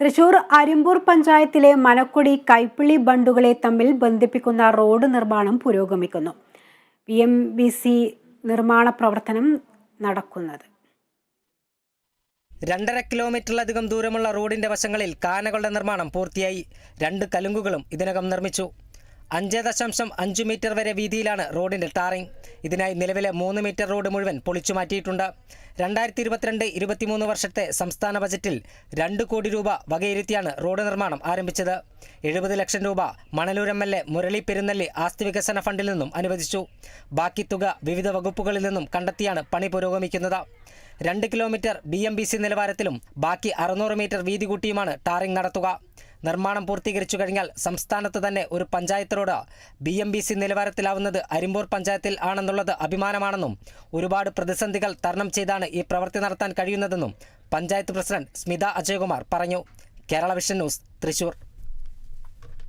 തൃശൂർ അരിമ്പൂർ പഞ്ചായത്തിലെ മനക്കൊടി കൈപ്പിള്ളി ബണ്ടുകളെ തമ്മിൽ ബന്ധിപ്പിക്കുന്ന റോഡ് നിർമ്മാണം പുരോഗമിക്കുന്നു. പി എം ബി സി നിർമ്മാണ പ്രവർത്തനം നടക്കുന്നത്. രണ്ടര കിലോമീറ്ററിലധികം ദൂരമുള്ള റോഡിന്റെ വശങ്ങളിൽ കാനകളുടെ നിർമ്മാണം പൂർത്തിയായി. രണ്ട് കലുങ്കുകളും ഇതിനകം നിർമ്മിച്ചു. അഞ്ച് ദശാംശം അഞ്ച് മീറ്റർ വരെ വീതിയിലാണ് റോഡിന്റെ ടാറിംഗ്. ഇതിനായി നിലവിലെ മൂന്ന് മീറ്റർ റോഡ് മുഴുവൻ പൊളിച്ചു മാറ്റിയിട്ടുണ്ട്. രണ്ടായിരത്തി ഇരുപത്തിരണ്ട് ഇരുപത്തിമൂന്ന് വർഷത്തെ സംസ്ഥാന ബജറ്റിൽ രണ്ട് കോടി രൂപ വകയിരുത്തിയാണ് റോഡ് നിർമ്മാണം ആരംഭിച്ചത്. എഴുപത് ലക്ഷം രൂപ Manalur M L A Murali Perunelli ആസ്തി വികസന ഫണ്ടിൽ നിന്നും അനുവദിച്ചു. ബാക്കി തുക വിവിധ വകുപ്പുകളിൽ നിന്നും കണ്ടെത്തിയാണ് പണി പുരോഗമിക്കുന്നത്. രണ്ട് കിലോമീറ്റർ ബി നിലവാരത്തിലും ബാക്കി അറുന്നൂറ് മീറ്റർ വീതി കൂട്ടിയുമാണ് ടാറിംഗ് നടത്തുക. നിർമ്മാണം പൂർത്തീകരിച്ചു കഴിഞ്ഞാൽ സംസ്ഥാനത്ത് തന്നെ ഒരു panchayat road B M B C നിലവാരത്തിലാവുന്നത് Arimpur പഞ്ചായത്തിൽ ആണെന്നുള്ളത് അഭിമാനമാണെന്നും ഒരുപാട് പ്രതിസന്ധികൾ തരണം ചെയ്താണ് ഈ പ്രവൃത്തി നടത്താൻ കഴിയുന്നതെന്നും പഞ്ചായത്ത് പ്രസിഡന്റ് സ്മിത അജയകുമാർ പറഞ്ഞു. Kerala vision news Thrissur.